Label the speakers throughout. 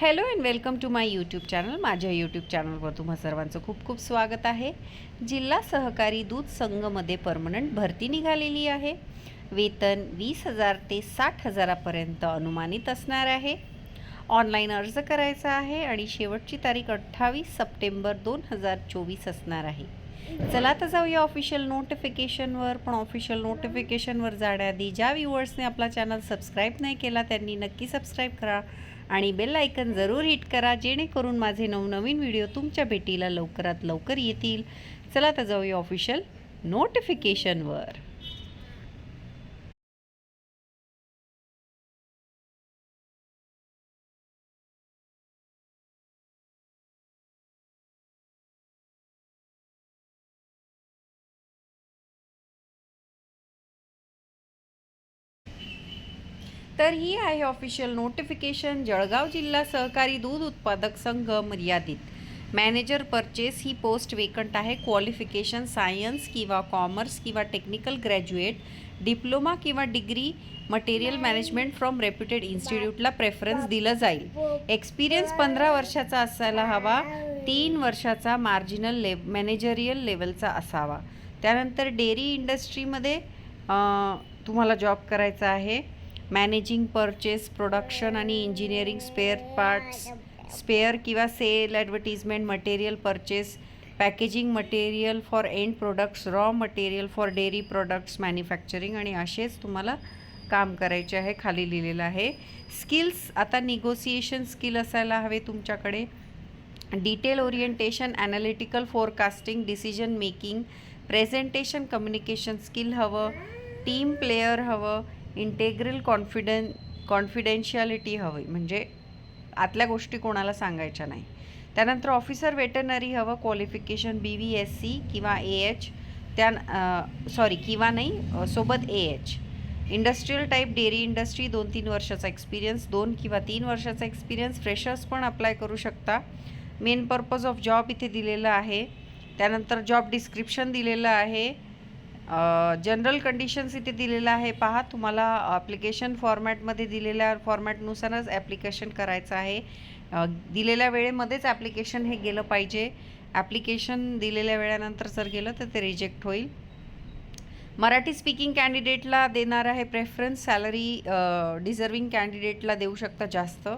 Speaker 1: Hello and welcome to my YouTube channel माझ्या YouTube चॅनलवर तुम्हा सर्वांचं खूप खूप स्वागत आहे. जिल्हा सहकारी दूध संघमध्ये परमनंट भरती निघालेली आहे. वेतन वीस हजार ते साठ हजारापर्यंत अनुमानित असणार आहे. ऑनलाईन अर्ज करायचा आहे आणि शेवटची तारीख अठ्ठावीस सप्टेंबर दोन हजार चोवीस असणार आहे. चला तर जाऊया ऑफिशियल नोटिफिकेशनवर पण ऑफिशियल नोटिफिकेशनवर जाण्याआधी ज्या व्ह्युअर्सने आपला चॅनल सबस्क्राईब नाही केला त्यांनी नक्की सबस्क्राईब करा आणि बेल आयकन जरूर हिट करा जेणेकरून माझे नवनवीन व्हिडिओ तुमच्या भेटीला लवकरात लवकर येतील. चला तर जाऊया ऑफिशियल नोटिफिकेशनवर तर ही आहे ऑफिशियल नोटिफिकेशन जळगाव जिल्हा सहकारी दूध उत्पादक संघ मर्यादित. मॅनेजर परचेस ही पोस्ट वेकंट आहे. क्वालिफिकेशन सायन्स किंवा कॉमर्स किंवा टेक्निकल ग्रॅज्युएट डिप्लोमा किंवा degree material management from reputed इन्स्टिट्यूटला preference दिलं जाईल. एक्सपिरियन्स पंधरा वर्षाचा असायला हवा. तीन वर्षाचा मार्जिनल ले मॅनेजरियल लेवलचा असावा. त्यानंतर डेअरी इंडस्ट्रीमध्ये तुम्हाला जॉब करायचा आहे. मॅनेजिंग परचेस प्रोडक्शन आणि इंजिनिअरिंग स्पेअर पार्ट्स स्पेअर किंवा sale advertisement material purchase packaging material for end products raw material for dairy products manufacturing आणि असेच तुम्हाला काम करायचे आहे खाली लिहिलेलं आहे. स्किल्स आता निगोसिएशन स्किल असायला हवे तुमच्याकडे. Detail orientation analytical forecasting decision making presentation communication skill हवं टीम प्लेयर हवं इंटेग्रल कॉन्फिडन कॉन्फिडेन्शियालिटी हवी म्हणजे आतल्या गोष्टी कोणाला सांगायच्या नाही. त्यानंतर ऑफिसर वेटनरी हवं qualification B V S C किंवा ए एच त्या सॉरी किंवा नाही सोबत A H industrial type dairy industry दोन तीन वर्षाचा एक्सपिरियन्स दोन किंवा तीन वर्षाचा एक्सपिरियन्स फ्रेशर्स पण अप्लाय करू शकता. मेन पर्पज ऑफ जॉब इथे दिलेलं आहे. त्यानंतर जॉब डिस्क्रिप्शन दिलेलं आहे. जनरल कंडिशन्स इथे दिलेलं आहे. पहा तुम्हाला ॲप्लिकेशन फॉर्मॅटमध्ये दिलेल्या फॉर्मॅटनुसारच ॲप्लिकेशन करायचं आहे. दिलेल्या वेळेमध्येच ॲप्लिकेशन हे गेलं पाहिजे. ॲप्लिकेशन दिलेल्या वेळानंतर जर गेलं तर ते रिजेक्ट होईल. मराठी स्पीकिंग कॅन्डिडेटला देणार आहे प्रेफरन्स सॅलरी डिझर्विंग कॅन्डिडेटला देऊ शकता जास्त.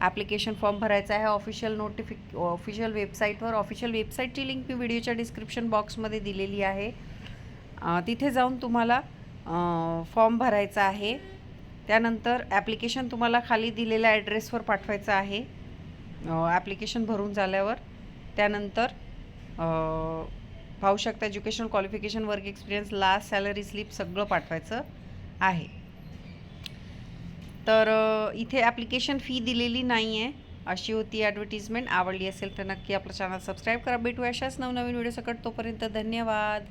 Speaker 1: ॲप्लिकेशन फॉर्म भरायचा आहे. ऑफिशियल नोटिफिक ऑफिशियल वेबसाईटवर ऑफिशियल वेबसाईटची लिंक मी व्हिडिओच्या डिस्क्रिप्शन बॉक्समध्ये दिलेली आहे. तिथे जाऊन तुम्हाला फॉर्म भरायचा आहे. त्यानंतर ॲप्लिकेशन तुम्हाला खाली दिलेल्या ॲड्रेसवर पाठवायचं आहे. ॲप्लिकेशन भरून झाल्यावर त्यानंतर पाहू शकता education qualification work experience last salary slip सगळं पाठवायचं आहे. तर इथे ॲप्लिकेशन फी दिलेली नाही आहे अशी होती ॲडव्हर्टिजमेंट. आवडली असेल तर नक्की आपलं चॅनल सबस्क्राईब करा. भेटू अशाच नवनवीन व्हिडिओ सकट तोपर्यंत धन्यवाद.